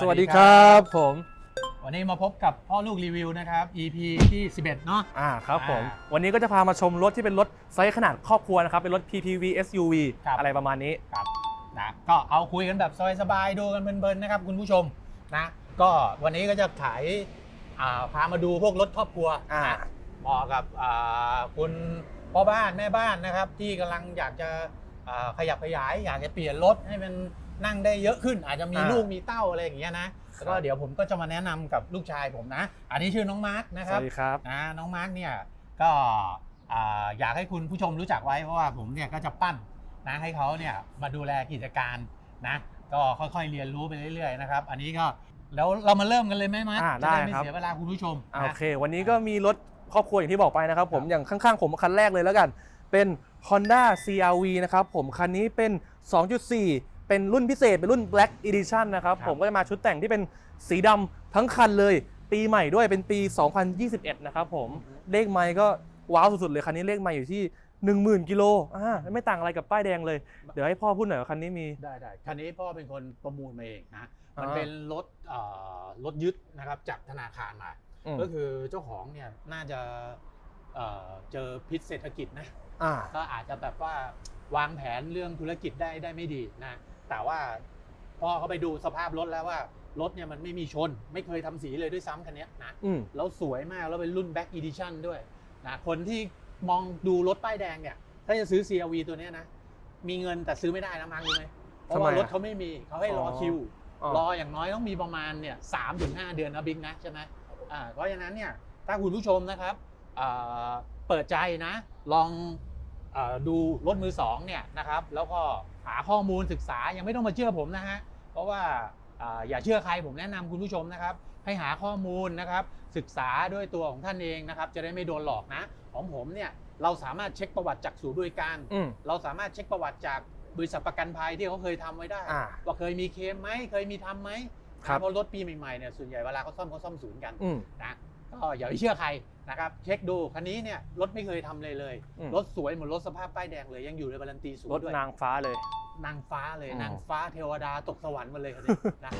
สวัสดีครับ ผม วันนี้มาพบกับพ่อลูกรีวิวนะครับ EP ที่ 11 เนาะ อ่าครับผม อ่าวันนี้ก็จะพามาชมรถที่เป็นรถไซส์ขนาดครอบครัวนะครับ เป็นรถ PPV SUV ครับ อะไรประมาณนี้ ครับนะก็เอาคุยกันแบบสบายๆดูกันเพลินๆนะครับคุณผู้ชมนะก็วันนี้ก็จะขายอ่าพามาดูพวกรถครอบครัวอ่า นะเหมาะกับอ่าคุณพ่อบ้านแม่บ้านนะครับ ที่กำลังอยากจะอ่าขยับขยาย อยากจะเปลี่ยนรถให้มัน นั่งได้เยอะขึ้น อาจจะมีอ่าลูกมีเต้าอะไรอย่างเงี้ยนะแล้วก็เดี๋ยวผมก็จะมาแนะนำกับลูกชายผมนะ อันนี้ชื่อน้องมาร์คนะสครับ วัสดีครับ นะน้องมาร์กเนี่ยก็อ่าอยากให้คุณผู้ชมรู้จักไว้เพราะว่าผมเนี่ยก็จะปั้นนะให้เขาเนี่ยมาดูแลกิจการนะก็ค่อยๆเรียนรู้ไปเรื่อยๆนะครับอันนี้ก็แล้วเรามาเริ่มกันเลยไหมมาร์คอ่าจะได้ได้ไม่ครับ เสียเวลาคุณผู้ชมอ่านะโอเค วันนี้ก็มีรถครอบครัวอย่างที่บอกไปนะครับ ผมครับอย่างข้างๆ ผมคันแรกเลยแล้วกัน เป็น Honda CRV นะครับ ผมคันนี้เป็น 2.4 เป็นรุ่นพิเศษ เป็นรุ่น Black Edition นะครับ ผมก็จะมาชุดแต่งที่เป็นสีดำทั้งคันเลย ปีใหม่ด้วยเป็นปี 2021 นะครับผมเลขไมล์ก็ว้าวสุดๆเลยคันนี้เลขไมล์อยู่ที่10,000กิโลอ่าไม่ต่างอะไรกับป้ายแดงเลย เดี๋ยวให้พ่อพูดหน่อยว่าคันนี้มี ได้ได้คันนี้พ่อเป็นคนประมูลมาเองนะ มันอ่าเป็นรถเอ่อรถยึดนะครับจากธนาคารมา อืม ก็คือเจ้าของเนี่ยน่าจะเอ่อเจอพิษเศรษฐกิจนะ อ่า ก็อาจจะแบบว่าวางแผนเรื่องธุรกิจได้ได้ไม่ดีนะ แต่ว่าพ่อเขาไปดูสภาพรถแล้วว่ารถเนี่ยมันไม่มีชน ไม่เคยทำสีเลยด้วยซ้ำคันเนี้ยนะอืมแล้วสวยมากแล้วเป็นรุ่น Back Edition ด้วยนะคนที่มองดูรถป้ายแดงเนี่ย ถ้าจะซื้อ CRV ตัวเนี้ยนะ มีเงินแต่ซื้อไม่ได้นะมังรู้ไหมเพราะว่าทำไมอะรถเขาไม่มีเขาให้รอออคิวอ๋อรออย่างน้อยต้องมีประมาณเนี่ยสามถึงห้าเดือนนะบิ๊กนะใช่ไหมอ่าเพราะฉะนั้นเนี่ยถ้าคุณผู้ชมนะครับอ่าเปิดใจนะ ลองอาดูรถมือสองเนี่ยนะครับ แล้วก็ หาข้อมูลศึกษายังไม่ต้องมาเชื่อผมนะฮะเพราะว่าอ่าอย่าเชื่อใครผมแนะนำคุณผู้ชมนะครับ ให้หาข้อมูลนะครับ ศึกษาด้วยตัวของท่านเองนะครับ จะได้ไม่โดนหลอกนะ ของผมเนี่ยเราสามารถเช็คประวัติจากศูนย์บริการอืมเราสามารถเช็คประวัติจากบริษัทประกันภัยที่เขาเคยทำไว้ได้อ่าว่าเคยมีเคลมไหมเคยมีทำไหมครับเพราะรถปีใหม่ๆเนี่ยส่วนใหญ่เวลาเขาซ่อมเขาซ่อมศูนย์กันอืมนะ ก็อย่าไปเชื่อใครนะครับเช็คดูคันนี้เนี่ยรถไม่เคยทำเลยเลย อืม รถสวยเหมือนรถสภาพป้ายแดงเลยยังอยู่ในบารันตีศูนรถย์ด้วยนางฟ้าเลย นางฟ้าเลยอ๋อนางฟ้าเทวดาตกสวรรค์มาเลยคันนี้นะ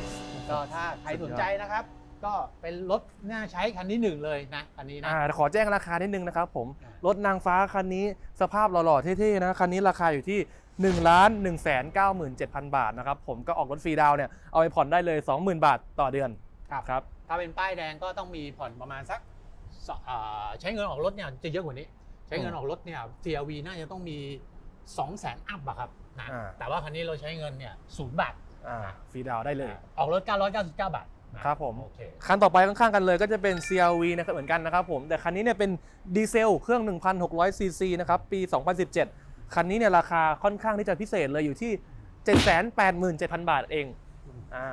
ก็ถ้าใครสนใจนะครับ ก็เป็นรถน่าใช้คันที่หนึ่งเลยนะคันนี้นะ อ่าขอแจ้งราคานิดนึงนะครับผม อ่ารรถนางฟ้าคันนี้สภาพหล่อๆเท่ๆนะคันนี้ราคาอยู่ที่1ล้าน1 9 7 0 0บาทนะครับผมก็ออกรถฟรีดาวน์เนี่ยเอาไปผ่อนได้เลย 20,000 บาทต่อเดือนครับ ครับ ถ้าเป็นป้ายแดงก็ต้องมีผ่อนประมาณสักสอ่าใช้เงินออกรถเนี่ยจะเยอะกว่านี้ ใช้เงินออกรถเนี่ย CRV น่าจะต้องมี2 0 0 0 0 0อัพอะครับนะอ่า แต่ว่าคันนี้เราใช้เงินเนี่ยศูนย์บาทอ่าฟรีดาวน์ได้เลย ออกรถ 999 บาทนะครับผม โอเค คันต่อไปข้างๆกันเลยก็จะเป็น CRV นะครับเหมือนกันนะครับผมแต่คันนี้เนี่ยเป็นดีเซลเครื่อง 1,600 ซีซีนะครับปี 2017 คันนี้เนี่ยราคาค่อนข้างที่จะพิเศษเลยอยู่ที่ 787,000 บาทเองอ่า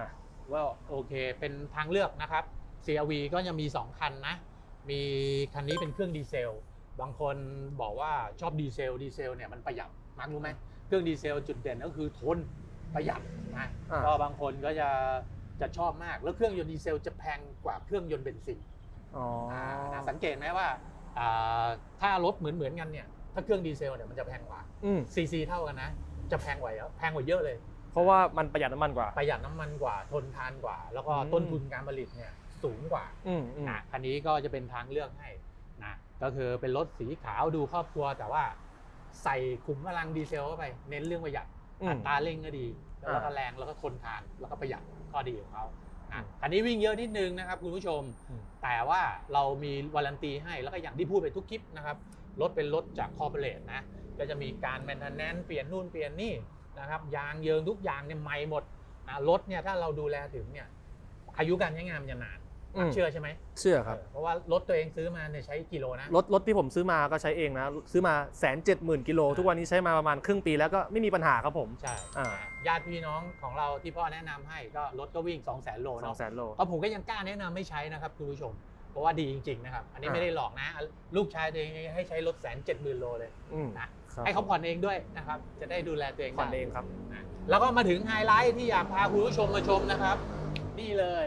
ว่าโอเคเป็นทางเลือกนะครับ CRV ก็จะมี 2 คันนะ มีคันนี้เป็นเครื่องดีเซล บางคนบอกว่าชอบดีเซลดีเซลเนี่ยมันประหยัดมักรู้ไหมเครื่องดีเซลจุดเด่นก็คือทนประหยัดนะอ่าก็บางคนก็จะจะชอบมาก แล้วเครื่องยนต์ดีเซลจะแพงกว่าเครื่องยนต์เบนซินอ๋ออ่านะสังเกตไหมว่าอ่าถ้ารถเหมือนเหมือนๆกันเนี่ยถ้าเครื่องดีเซลเนี่ยมันจะแพงกว่าอืมซีซีเท่ากันนะ จะแพงกว่าเยอะแพงกว่าเยอะเลย เพราะว่ามันประหยัดน้ำมันกว่า ประหยัดน้ำมันกว่าทนทานกว่า แล้วก็อืม ต้นทุนการผลิตเนี่ยสูงกว่าอืมอืมนะคันนี้ก็จะเป็นทางเลือกให้นะก็คือเป็นรถสีขาวดูครอบครัว แต่ว่าใส่ขุมพลังดีเซลเข้าไป เน้นเรื่องประหยัด อืมอัตราเร่งก็ดี แล้วก็อ่าแรง แล้วก็ทนทาน แล้วก็ประหยัดข้อดีของเขาอืนะมคันนี้วิ่งเยอะนิดนึงนะครับคุณผู้ชม อืม แต่ว่าเรามีวารันตีให้ แล้วก็อย่างที่พูดไปทุกคลิปนะครับ รถเป็นรถจากคอร์เปอเรทนะ ก็จะมีการแมนเทนแนนเปลี่ยนนู่นเปลี่ยนนี่ นะครับยางเยิงทุกอย่างเนี่ยใหม่หมดนะรถเนี่ยถ้าเราดูแลถึงเนี่ยอายุการใช้งานมันจะนานอืม เชื่อใช่ไหมเชื่อครับเออเพราะว่ารถตัวเองซื้อมาเนี่ยใช้กิโลนะ รถรถที่ผมซื้อมาก็ใช้เองนะ ซื้อมาแสนเจ็ดหมื่นกิโล ทุกวันนี้ใช้มาประมาณครึ่งปีแล้วก็ไม่มีปัญหาครับผม ใช่อ่า ญาติพี่น้องของเราที่พ่อแนะนำให้ก็รถก็วิ่ง 2 0 0 0 0 0โลสองเนาะแสนโลก็ผมก็ยังกล้าแนะนำไม่ใช้นะครับคุณผู้ชม เพราะว่าดีจริงๆนะครับ อันนี้อ่าไม่ได้หลอกนะ ลูกชายตัวเองให้ใช้รถแสนเจ็ดหมื่นโลเลยอืมนะครับให้เขาผ่อนเองด้วยนะครับ จะได้ดูแลตัวเองผ่อนได้เองครับนะแล้วก็มาถึงไฮไลท์ที่อยากพาคุณผู้ชมมาชมนะครับ นี่เลย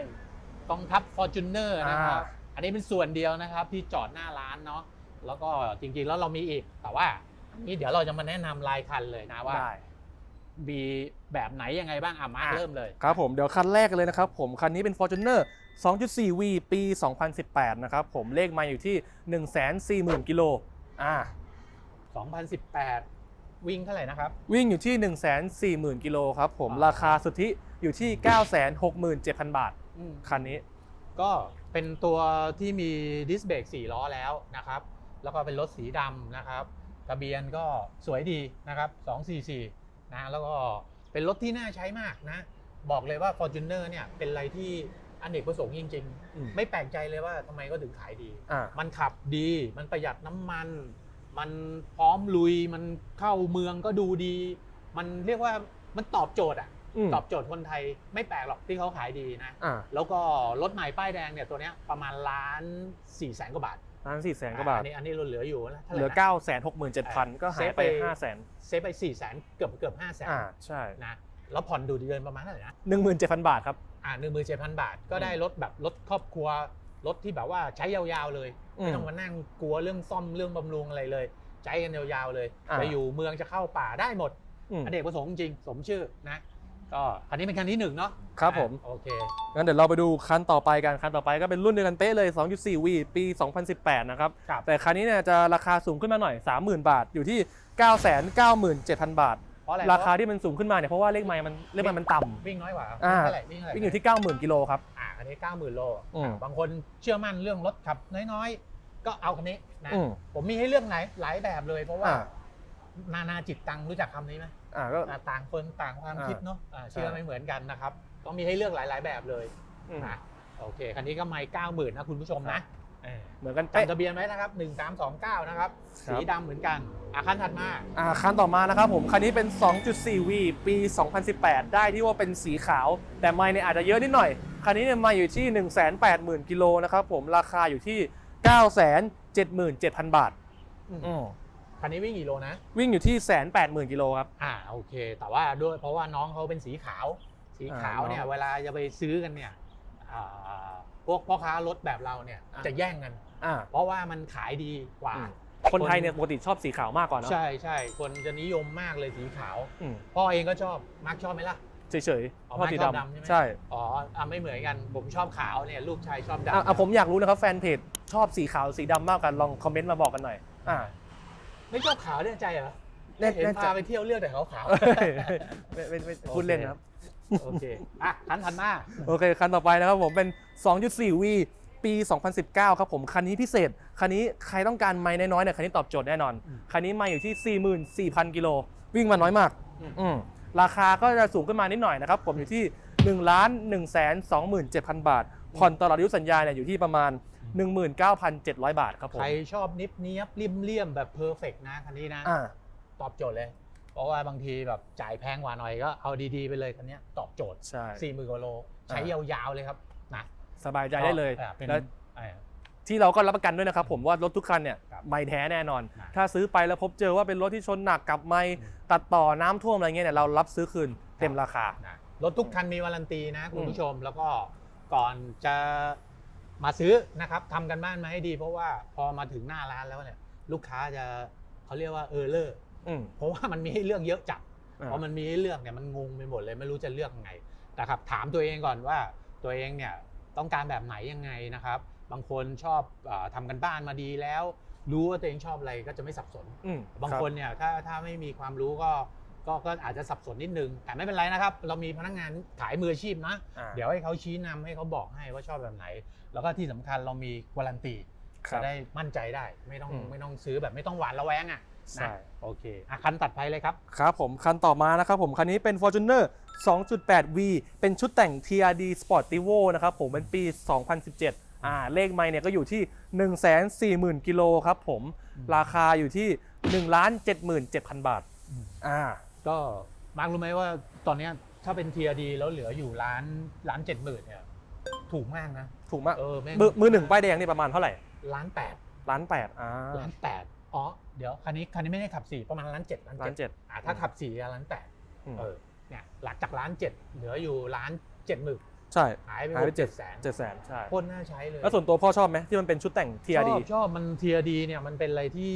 กองทัพ Fortuner นะครับอ่าอันนี้เป็นส่วนเดียวนะครับที่จอดหน้าร้านเนาะแล้วก็จริงๆแล้วเรามีอีกแต่ว่าอันนี้เดี๋ยวเราจะมาแนะนำรายคันเลยนะว่า ได้มีแบบไหนยังไงบ้างอะมาร์คอะเริ่มเลย ครับผมเดี๋ยวคันแรกกันเลยนะครับผม คันนี้เป็น Fortuner 2.4V ปี 2018 นะครับผมเลขไมาอยู่ที่ 140,000กิโลอ่า2018 วิ่งเท่าไหร่นะครับ วิ่งอยู่ที่ 140,000กิโลครับผมอ่าราคาสุทธิอยู่ที่ 967,000 บาทคันนี้ ก็เป็นตัวที่มีดิสเบรก4ล้อแล้วนะครับ แล้วก็เป็นรถสีดำนะครับทะเบียนก็สวยดีนะครับ 244 นะแล้วก็เป็นรถที่น่าใช้มากนะ บอกเลยว่า Fortuner เนี่ยเป็นอะไรที่อเนกประสงค์จริงอืมๆไม่แปลกใจเลยว่าทำไมก็ถึงขายดีอ่ามันขับดี มันประหยัดน้ำมัน มันพร้อมลุย มันเข้าเมืองก็ดูดี มันเรียกว่ามันตอบโจทย์อะอืมตอบโจทย์คนไทยไม่แปลกหรอกที่เขาขายดีนะอ่าแล้วก็รถใหม่ป้ายแดงเนี่ยตัวเนี้ยประมาณล้านสี่แสนกว่าบาท ล้านสี่แสนกว่าบาท อันนี้อันนี้เราเหลืออยู่นะท่าเหไร่ลือนะ967,000ก็หายไปเซฟไป500,000เซฟไปสี่แสนเกือบเกือบห้าแสนอ่าใช่นะแล้วผ่อนดูเดือนประมาณเท่าไหร่นะ17,000บาทครับอ่าหนึ่งหมื่นเจ็ดพันบาทก็ได้รถแบบรถครอบครัวรถที่แบบว่าใช้ยาวๆเลยอืมไม่ต้องมานั่งกลัวเรื่องซ่อมเรื่องบำรุงอะไรเลย ใช้กันยาวๆเลยอ่าจะอยู่เมืองจะเข้าป่าได้หมดอืมอเนกประสงค์จริงสมชื่อนะ ก็อันนี้เป็นคันที่หนึ่งเนาะครับผม อะโอเคงั้นเดี๋ยวเราไปดูคันต่อไปกันคันต่อไปก็เป็นรุ่นเดียวกันเป๊ะเลย 2.4V ปี 2018 นะครับ ครับแต่คันนี้เนี่ยจะราคาสูงขึ้นมาหน่อย 30,000 บาทอยู่ที่ 997,000 บาท เพราะอะไรราคาที่มันสูงขึ้นมาเนี่ยเพราะว่าเลขไมล์มันเลขไมล์มันต่ำ วิ่งน้อยกว่าอ่าวิ่งเท่าไหร่วิ่งเท่าไหร่วิ่งอยู่ที่ 90,000 กิโลครับ อ่าอันนี้90,000โลอืม บางคนเชื่อมั่นเรื่องรถขับน้อยๆ ก็เอาคันนี้นะอืมผมมีให้เรื่องหลายหลายแบบเลย เพราะว่าอ่า นานาจิตตังรู้จักคำนี้ไหม อ่าก็ อ่าต่างคนต่างความอ่าคิดเนาะอ่าเชื่อใช่ ไม่เหมือนกันนะครับก็มีให้เลือกหลายๆแบบเลยอืมนะโอเค คันนี้ก็ไม่เก้าหมื่นนะคุณผู้ชมนะเออเหมือนกันเป๊ะ จำทะเบียนไว้นะครับ1329นะครับ ครับ สีดำเหมือนกันอาคันถัดมา อ่าคันต่อมานะครับผมคันนี้เป็น 2.4V ปี 2018 ได้ที่ว่าเป็นสีขาว แต่ไมล์เนี่ยอาจจะเยอะนิดหน่อย คันนี้เนี่ยไมาอยู่ที่ 180,000กิโลนะครับผมราคาอยู่ที่ 977,000 บาทอืม อืม คันนี้วิ่งกี่โลนะ วิ่งอยู่ที่180,000กิโลครับ อ่าโอเค แต่ว่าด้วยเพราะว่าน้องเขาเป็นสีขาว สีขาวเนี่ยอ่าน้องเวลาจะไปซื้อกันเนี่ยอ่าพวกพ่อค้ารถแบบเราเนี่ยอ่าจะแย่งกันอ่าเพราะว่ามันขายดีกว่าอืมคนไทยเนี่ยปกติชอบสีขาวมากกว่าเนอะใช่ใช่คนจะนิยมมากเลยสีขาวอืมพ่อเองก็ชอบมาร์กชอบไหมล่ะเฉยอ๋อๆชอบสีไม่ชอบดำใช่ไหมดำใช่อ๋ออะไม่เหมือนกันผมชอบขาวเนี่ยลูกชายชอบดำอะอะผมอยากรู้นะครับแฟนเพจชอบสีขาวสีดำมากกันลองคอมเมนต์มาบอกกันหน่อยอ่า ไม่ชอบขาวเนี่ยใจเหรอแน่เห็นแน่ใจพาไปเที่ยวเลือกแต่ขาวขาวไม่ไม่ไม่พูดเล่นนะครับ โอเค อะคันถัดมา โอเค คันต่อไปนะครับผมเป็น 2.4V ปี 2019 ครับผม คันนี้พิเศษ คันนี้ใครต้องการไม้น้อยๆเนี่ย คันนี้ตอบโจทย์แน่นอนอืมคันนี้ไม้อยู่ที่ 44,000 กิโล วิ่งมาน้อยมากอืมอืมราคาก็จะสูงขึ้นมานิดหน่อยนะครับ ผมอยู่ที่1ล้าน1แสน27,000 บาท ผ่อนตลอดอายุสัญญาเนี่ยอยู่ที่ประมาณ 19,700 บาทครับผม ใครชอบนิบเนียบริมเลี่ยมแบบเพอร์เฟกนะคันนี้นะ อ่า ตอบโจทย์เลย เพราะว่าบางทีแบบจ่ายแพงกว่าหน่อยก็เอาดีๆไปเลยคันเนี้ยตอบโจทย์ใช่4 0,000กว่าโล ใช้ยาวๆเลยครับนะสบายใจได้เลยอะเป็นแล้วอ่า ที่เราก็รับประกันด้วยนะครับผมว่ารถทุกคันเนี่ยครับไม่แท้แน่นอนนะถ้าซื้อไปแล้วพบเจอว่าเป็นรถที่ชนหนักกับไม่อืมตัดต่อน้ำท่วมอะไรเงี้ยเนี่ยเรารับซื้อคืนเต็มราคา นะรถทุกคันมีวารันตีนะคุณอืมผู้ชมแล้วก็ก่อนจะ มาซื้อนะครับทำกันบ้านมาให้ดี เพราะว่าพอมาถึงหน้าร้านแล้วเนี่ยลูกค้าจะเขาเรียกว่าเออเลอร์อืมเพราะว่ามันมีให้เลือกเยอะจัดอ่าพอมันมีให้เลือกเนี่ยมันงงไปหมดเลยไม่รู้จะเลือกยังไงนะครับถามตัวเองก่อนว่าตัวเองเนี่ยต้องการแบบไหนยังไงนะครับ บางคนชอบเออทำกันบ้านมาดีแล้ว รู้ว่าตัวเองชอบอะไรก็จะไม่สับสนอืมบางคนเนี่ยถ้าถ้าไม่มีความรู้ก็ ก็ก็อาจจะสับสนนิดนึง แต่ไม่เป็นไรนะครับ เรามีพนักงานขายมืออาชีพนะ อ่า เดี๋ยวให้เขาชี้นำให้เขาบอกให้ว่าชอบแบบไหน แล้วก็ที่สำคัญเรามีวารันตีครัจะบ ได้มั่นใจได้ ไม่ต้องอืม ไม่ต้องซื้อแบบไม่ต้องหวานระแวงอะใช่นะโอเคอะคันตัดไปเลยครับ ครับผมคันต่อมานะครับผมคันนี้เป็น Fortuner 2.8V เป็นชุดแต่ง TRD Sportivo นะครับผมเป็นปี 2017 อ่าเลขไมล์เนี่ยก็อยู่ที่ 140,000 กิโลครับผมอืมราคาอยู่ที่1ล้าน77,000 บาทอืมอ่า ก็มาร์ครู้ไหมว่าตอนเนี้ยถ้าเป็น TRD แล้วเหลืออยู่ล้านล้านเจ็ดหมื่นเนี่ยถูกมากนะ ถูกมากเออแม่งมือมือหนึ่งป้ายแดงนี่ประมาณเท่าไหร่ล้านแปดล้านแปดอ่าล้านแปดอ๋อเดี๋ยวคันนี้คันนี้ไม่ได้ขับสี่ประมาณล้านเจ็ดล้านล้านเจ็ดเจ็ดอะถ้าขับสี่ล้านแปดอืมเออเนี่ยหลักจากล้านเจ็ดเหลืออยู่ล้านเจ็ดหมื่นใช่หายไปหายไปเจ็ดแสนเจ็ดแสนใช่โคตรน่าใช้เลยแล้วส่วนตัวพ่อชอบไหมที่มันเป็นชุดแต่งช TRD อบชอบมัน TRD เนี่ยมันเป็นอะไรที่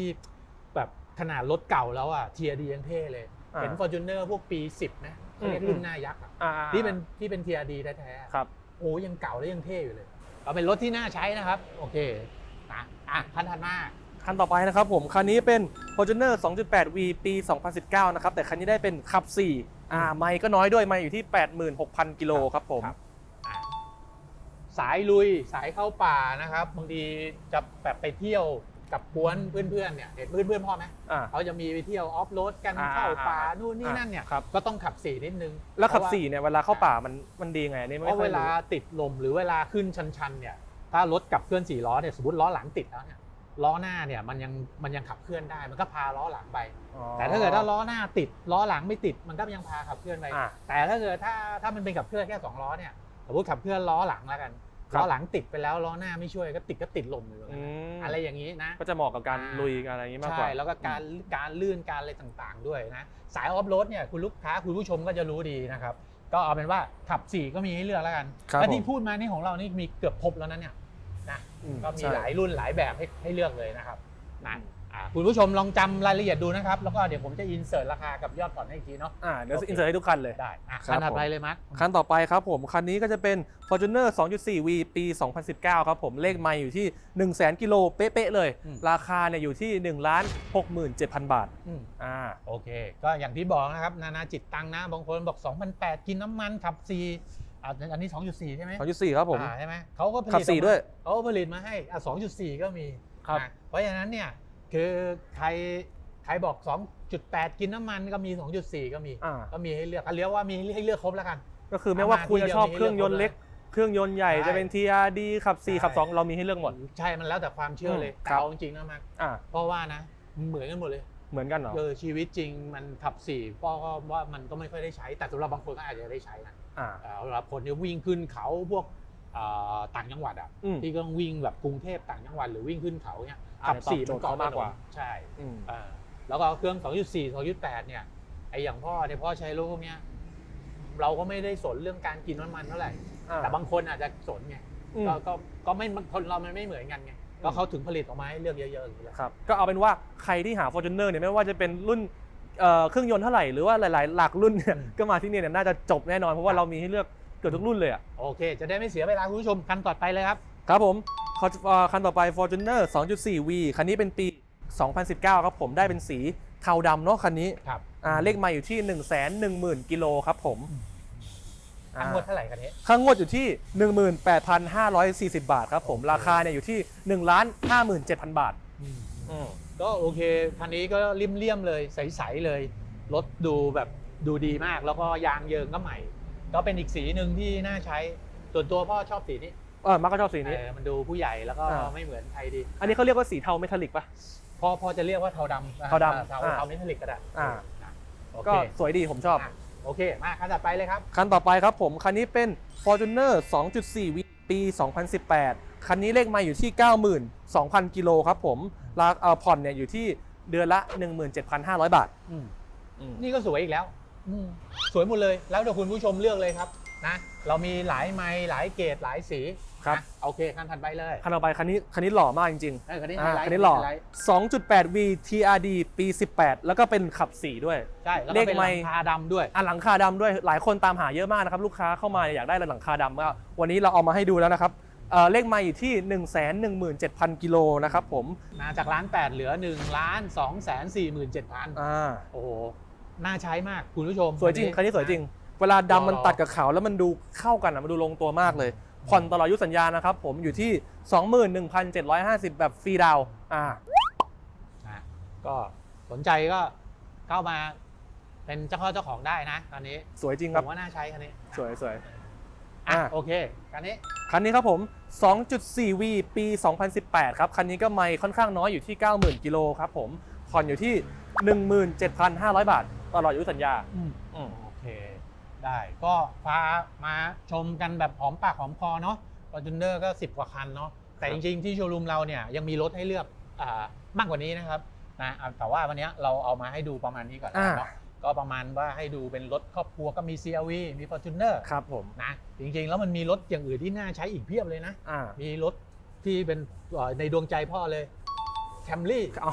แบบขนาดรถเก่าแล้วอะ TRD ยังเท่เลย อ่าเห็น Fortuner พวกปี 10นะเขาเรียกอืมรุ่นหน้ายักษ์อะอ่าที่เป็นที่เป็น TRD แท้ๆครับโอ้ยังเก่าแล้วยังเท่อยู่เลยก็เป็นรถที่น่าใช้นะครับ โอเคนะอะคันถัดมาคันต่อไปนะครับผม คันนี้เป็น Fortuner 2.8V ปี 2019 นะครับ แต่คันนี้ได้เป็นขับ 4 อ่า ไม่ก็น้อยด้วย ไม่อยู่ที่ 86,000 กิโลครับผมครับอะสายลุย สายเข้าป่านะครับ บางทีจะแบบไปเที่ยว กับกวนเพื่อนๆเนี่ยเห็นเพื่อนๆพ่อไหมอ่า เขาจะมีไปเที่ยวออฟโรดกันอ่าเข้าป่าอ่านู่นนี่นั่นเนี่ยครับ ก็ต้องขับสี่นิดนึงแล้วขับเพราะา4เนี่ยเวลาเข้าป่ามันมันดีไงอันนี่เพไม่ราะค่อเวยลารู้ติดลมหรือเวลาขึ้นชันๆเนี่ยถ้ารถกับเคลื่อนสี่ล้อเนี่ยสมมติล้อหลังติดแล้วเนี่ยล้อหน้าเนี่ยมันยังมันยังขับเคลื่อนได้มันก็พาล้อหลังไป อ๋อ แต่ถ้าเกิดถ้าล้อหน้าติดล้อหลังไม่ติดมันก็ยังพาขับเคลื่อนไปอ่าแต่ถ้าเกิดถ้าถ้ามันเป็นขับเคลื่อนแค่สองล้อเนี่ยสมมติขับเคลื่อนล้อหลังแล้วกันครับ ล้อหลังติดไปแล้วล้อหน้าไม่ช่วยก็ติดก็ติดลมอยู่อืมอะไรอย่างนี้นะก็จะเหมาะกับการอ่าลุยการอะไรอย่างนี้มากกว่าใช่แล้วก็การการลื่นการอะไรต่างๆ ด้วยนะสายออฟโรดเนี่ยคุณลูกค้าคุณผู้ชมก็จะรู้ดีนะครับก็เอาเป็นว่าขับสี่ก็มีให้เลือกแล้วกันครับและที่ผมพูดมานี่ของเรานี่มีเกือบครบแล้วนะเนี่ยนะอืก็มีใช่หลายรุ่นหลายแบบให้ให้เลือกเลยนะครับนะอ่า คุณผู้ชมลองจำรายละเอียดดูนะครับ แล้วก็เดี๋ยวผมจะอินเสิร์ตราคากับยอดผ่อนให้อีกทีเนาะ อ่าเดี๋ยวโอเค อินเสิร์ตให้ทุกคันเลย ได้อะครับคันถัดผมไปเลยมั้ยคันต่อไปครับผม คันนี้ก็จะเป็น Fortuner 2.4V ปี 2019 ครับผมเลขไม่อยู่ที่ 1 0 0 0 0 0กิโลเป๊ะๆเลยอืมราคาเนี่ยอยู่ที่ 1 67,000 บาทอืมอ่า โอเค ก็อย่างที่บอกนะครับ นานาจิตตังนะบางคนบอก2,800กินน้ำมันขับ4อะอันนี้ 2.4 ใช่ไหม2.4 ครับผม อ่าใช่ไหมเขาก็ผลิตขับสี่ออกมาด้วย เขาก็ผลิตมาให้อะ2.4 ก็มีครับ นะเพราะฉะนั้นเนี่ย คือใครใครบอก 2.8 กินน้ำมันก็มี 2.4 ก็มี อ่า ก็มีให้เลือกอะเรียกว่ามีให้เลือกครบแล้วกัน ก็คือไม่ว่าคุณจะชอบมาทีเดียวเครื่องยนต์เล็ก เครื่องยนต์ใหญ่ใช่จะเป็น TRD ขับใช่4ขับ 2 เรามีให้เลือกหมด ใช่มันแล้วแต่ความเชื่อเลยอืมแต่ครับเอาจริงๆนะมากอ่าเพราะว่านะ เหมือนกันหมดเลย เหมือนกันเหรอเออชีวิตจริงมันขับสี่พ่อก็ว่ามันก็ไม่ค่อยได้ใช้ แต่สำหรับบางคนก็อาจจะได้ใช้นะอ่าเอ่อสำหรับคนที่วิ่งขึ้นเขาพวกเอ่อ ต่างจังหวัดอะอืม ที่ก็ต้องวิ่งแบบกรุงเทพต่างจังหวัดหรือวิ่งขึ้นเขาเนี่ยอ่าขับสี่ตอบโจมันทย์เขามากกว่าถนนใช่อืมเออแล้วก็เครื่อง 2.4 2.8 เนี่ยไออย่างพ่อเนี่ยพ่อใช้รถพวกเนี้ยเราก็ไม่ได้สนเรื่องการกินน้ำมันเท่าไหร่อ่าแต่บางคนอาจจะสนไงอืม ก็ก็ก็ไม่คนเรามันไม่เหมือนกันไงก็เขาถึงผลิตออกมาให้เลือกเยอะๆอย่างนี้แหละ ครับก็เอาเป็นว่าใครที่หา Fortuner เนี่ยไม่ว่าจะเป็นรุ่นเอ่อเครื่องยนต์เท่าไหร่หรือว่าหลาย ๆ หลักรุ่นเนี่ยก็มาที่เนี่ยเนี่ยน่าจะจบแน่นอน เพราะว่าเรามีให้เลือก เกือบทุกรุ่นเลยอะโอเค จะได้ไม่เสียเวลาคุณผู้ชมคันต่อไปเลยครับ ครับผมขอเอ่อคันต่อไป Fortuner 2.4V คันนี้เป็นปี 2019 ครับผมได้เป็นสีเทาดำเนาะคันนี้ครับอ่าเลขไมาอยู่ที่ 1 1 0 0 0 0กิโลครับผมทั้งหมดเท่าไหร่คันนี้ข้างงวดอยู่ที่ 18,540 บาทครับผมราคาเนี่ยอยู่ที่ 1 57,000 บาทอืมก็โอเคคันนี้ก็ริมเลี่ยมๆเลยใสๆเลยรถดูแบบดูดีมากแล้วก็ยางเยิงก็ใหม่ ก็เป็นอีกสีหนึ่งที่น่าใช้ส่วนตัวพ่อชอบสีนี้เออมักก็ชอบสีนี้ เออมันดูผู้ใหญ่แล้วก็อ่า ไม่เหมือนใครดีอันนี้เขาเรียกว่าสีเทาเมทัลลิกปะพ่อพ่อจะเรียกว่าเทาดำเทาดำอ่เทาอ่า เทาเมทัลลิกก็ได้อ่าอะโอเคก็สวยดีผมชอบ อะโอเค มาคันต่อไปเลยครับ คันต่อไปครับผม คันนี้เป็น Fortuner 2.4 V ปี 2018 คันนี้เลขไมาอยู่ที่ 92,000 กิโลครับผมราเอ่อผ่อนเนี่ยอยู่ที่เดือนละ 17,500 บาทอืมอืมนี่ก็สวยอีกแล้วอืม สวยหมดเลยแล้วเดี๋ยวคุณผู้ชมเลือกเลยครับนะเรามีหลายไม้หลายเกรดหลายสีครับนะโอเคคันถัดไปเลยคันต่อไปคันนี้คันนี้หล่อมากจริงเออคันนี้ๆไฮอ่าไลท์คันนี้หล่อ ไฮไท์ 2.8V TRD ปี 18 แล้วก็เป็นขับ4ด้วย ใช่แล้วก็เลขเป็นไมหค์ลังคาดำด้วย อะหลังคาดำด้วยหลายคนตามหาเยอะมากนะครับ ลูกค้าเข้ามาอยากได้หลังคาดำก็วันนี้เราเอามาให้ดูแล้วนะครับเอ่อเลขไมาอยู่ที่ 117,000กิโลนะครับผมนะจากล้านแปดเหลือ1ล้าน2แสน4หมื่นเจ็ดพันอ่าโอ้โห น่าใช้มากคุณผู้ชมสวยจริงคันนี้สวยจริง เวลาดำมันตัดกับขาวแล้วมันดูเข้ากันอะมันดูลงตัวมากเลย ผ่อนตลอดอายุสัญญานะครับผมอยู่ที่ 21,750 แบบฟรีดาวน์อ่านะก็สนใจก็เข้ามาเป็นเจ้าข้อเจ้าของได้นะตอนนี้ สวยจริงผครับมว่าน่าใช้คันนี้ สวยสวยอะอะโอเคคันนี้คันนี้ครับผม 2.4V ปี 2018 ครับ คันนี้ก็ไม่ค่อนข้างน้อยอยู่ที่ 90,000 กิโลครับผม ผ่อนอยู่ที่ 17,500 บาท ตลอดอายุสัญญาอืมอืม โอเค ได้ก็พามาชมกันแบบหอมปากหอมคอเนาะ f o r t u n e r ก็ 10 กว่าคันเนาะแต่ครัจบริงๆ ที่โชว์รูมเราเนี่ยยังมีรถให้เลือกอ่ามากกว่านี้นะครับนะอะแต่ว่าวันเนี้ยเราเอามาให้ดูประมาณนี้ก่อนอ่าเนาะก็ประมาณว่าให้ดูเป็นรถครอบครัวก็มี CRV มี Fortuner ครับผมนะจริงๆ แล้วมันมีรถอย่างอื่นที่น่าใช้อีกเพียบเลยนะ อ่า มีรถที่เป็นเอ่อในดวงใจพ่อเลย แคมรี่อ๋อ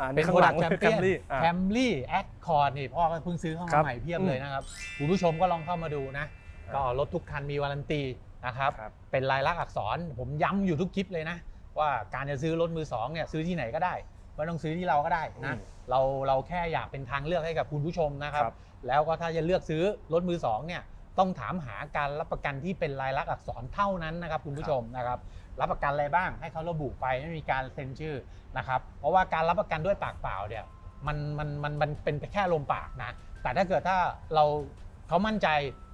อ่าเป็นี่นข้าโปรงหดัลักงแชมเลยเปี้ยน Camry อ่าแคมรี่แอดคอร์ดนี่พ่อก็เพิ่งซื้อเข้าครัมาบใหม่เพียบอืมเลยนะครับคุณผู้ชมก็ลองเข้ามาดูนะอ่าก็รถทุกคันมีวารันตีนะครับครับ เป็นลายลักษณ์อักษรผมย้ำอยู่ทุกคลิปเลยนะ ว่าการจะซื้อรถมือสองเนี่ยซื้อที่ไหนก็ได้ไม่ต้องซื้อที่เราก็ได้นะอืมเราเราแค่อยากเป็นทางเลือกให้กับคุณผู้ชมนะครับครับแล้วก็ถ้าจะเลือกซื้อรถมือสองเนี่ย ต้องถามหาการรับประกันที่เป็นลายลักษณ์อักษรเท่านั้นนะครับคุณผู้ชมนะครับรับประกันอะไรบ้างให้เขาระบุไปไม่มีการเซ็นชื่อนะครับเพราะว่าการรับประกันด้วยปากเปล่าเนี่ยมันมันมันมันเป็นแค่ลมปากนะแต่ถ้าเกิดถ้าเราเขามั่นใจ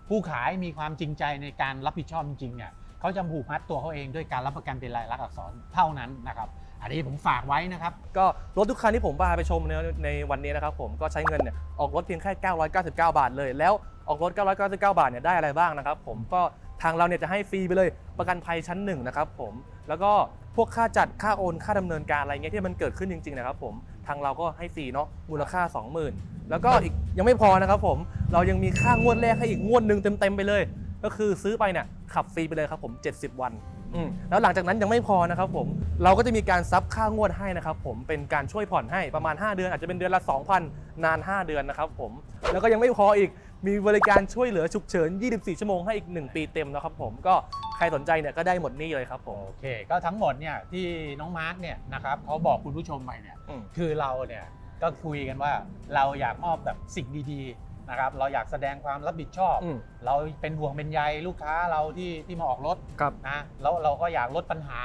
ผู้ขายมีความจริงใจในการรับผิดชอบจริงๆเนี่ย เขาจะผูกมัดตัวเขาเองด้วยการรับประกันเป็นลายลักษณ์อักษรเท่านั้นนะครับอันนี้ผมฝากไว้นะครับ ก็รถทุกคันที่ผมพาไปชมในในวันนี้นะครับผมก็ใช้เงินเนี่ยออกรถเพียงแค่ 999 บาทเลย แล้วออกรถ 999 บาทเนี่ยได้อะไรบ้างนะครับผมก็ทางเราเนี่ยจะให้ฟรีไปเลยประกันภัยชั้นหนึ่งนะครับผมแล้วก็พวกค่าจัดค่าโอนค่าดำเนินการอะไรเงี้ยที่มันเกิดขึ้นจริงๆนะครับผมทางเราก็ให้ฟรีเนาะมูลค่า 20,000 แล้วก็อีกยังไม่พอนะครับผมเรายังมีค่างวดแรกให้อีกงวดหนึ่งเต็มๆไปเลย ก็คือซื้อไปเนี่ยขับฟรีไปเลยครับผม 70 วันอืมแล้วหลังจากนั้นยังไม่พอนะครับผมเราก็จะมีการซับค่างวดให้นะครับผมเป็นการช่วยผ่อนให้ประมาณ 5 เดือน อาจจะเป็นเดือนละ 2,000 นาน 5 เดือนนะครับผมแล้วก็ยังไม่พออีกมีบริการช่วยเหลือฉุกเฉิน 24 ชั่วโมงให้อีก 1 ปีเต็มนะครับผมก็ใครสนใจเนี่ยก็ได้หมดนี่เลยครับผมโอเค ก็ทั้งหมดเนี่ยที่น้องมาร์กเนี่ยนะครับเขาบอกคุณผู้ชมไปเนี่ยอืมคือเราเนี่ยก็คุยกันว่าเราอยากมอบแบบสิ่งดีๆ นะครับเราอยากแสดงความรับผิดชอบ อืมเราเป็นห่วงเป็นใยลูกค้าเราที่ที่มาออกรถครับนะแล้วเราก็อยากลดปัญหา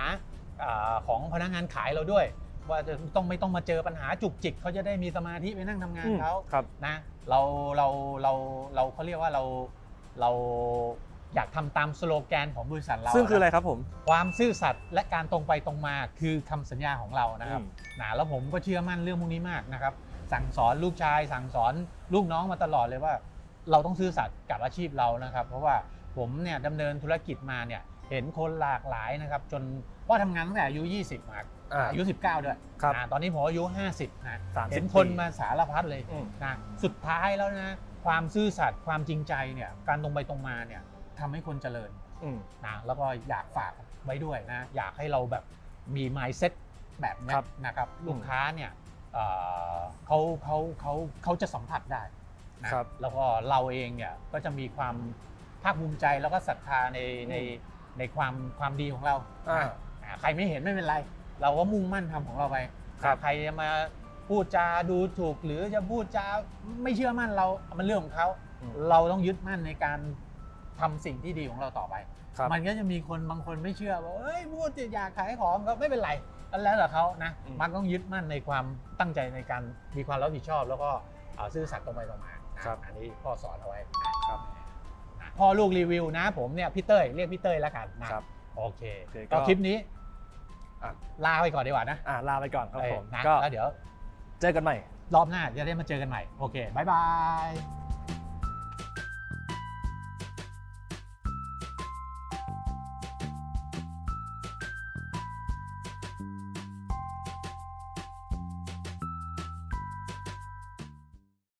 อาของพนักงานขายเราด้วย ว่าจะต้องไม่ต้องมาเจอปัญหาจุกจิกเขาจะได้มีสมาธิไปนั่งทำงานเขา ครับ นะเราเราเราเราเขาเรียกว่าเราเราอยากทำตามสโลแกนของบริษัทเราซึ่งคืออะไรนะครับผมความซื่อสัตย์และการตรงไปตรงมาคือคำสัญญาของเรานะครับอืม นะแล้วผมก็เชื่อมั่นเรื่องพวกนี้มากนะครับ สั่งสอนลูกชายสั่งสอน ลูกน้องมาตลอดเลยว่า เราต้องซื่อสัตย์กับอาชีพเรานะครับ เพราะว่าผมเนี่ยดำเนินธุรกิจมาเนี่ยเห็นคนหลากหลายนะครับ จนว่าทำงานตั้งแต่อายุ 20มาอ่าอายุ 19 ด้วยครับนะตอนนี้ผมอายุ 50นะ30เห็นคนปีมาสารพัดเลยอืม นะสุดท้ายแล้วนะความซื่อสัตย์ความจริงใจเนี่ยการตรงไปตรงมาเนี่ยทำให้คนเจริญ อืม นะแล้วก็อยากฝากไว้ด้วยนะ อยากให้เราแบบมี mindset แบบเนี้ยครับนะครับ ลูกค้าเนี่ย เอ่อเขาเขาเขาเขาจะสัมผัสได้นะครับ แล้วก็เราเองเนี่ยก็จะมีความภาคภูมิใจแล้วก็ศรัทธาในในในความความดีของเราอ่านะอ่าใครไม่เห็นไม่เป็นไร เราก็มุ่งมั่นทำของเราไปครับ ใครจะมาพูดจาดูถูก หรือจะพูดจาไม่เชื่อมั่นเรา มันเรื่องของเขาอืมเราต้องยึดมั่นในการทำสิ่งที่ดีของเราต่อไป ครับ มันก็จะมีคนบางคนไม่เชื่อว่าเอ้ยพูดจะอยากขายของก็ไม่เป็นไรอัน แล้วแต่เขานะอืม มันต้องยึดมั่นในความตั้งใจในการมีความรับผิดชอบ แล้วก็เอ่อซื่อสัตย์ตรงไปตรงมานะครับ อันนี้พ่อสอนเอาไว้ครับ นะพ่อลูกรีวิวนะ ผมเนี่ยพี่เต้ยเรียกพี่เต้ยแล้วกันนะครับ โอเคโอเคก็ก็คลิปนี้อะ ลาไปก่อนดีกว่านะอ่าลาไปก่อนครับผม เออนะก็แล้วเดี๋ยว เจอกันใหม่ รอบหน้าจะได้มาเจอกันใหม่ โอเคบายบาย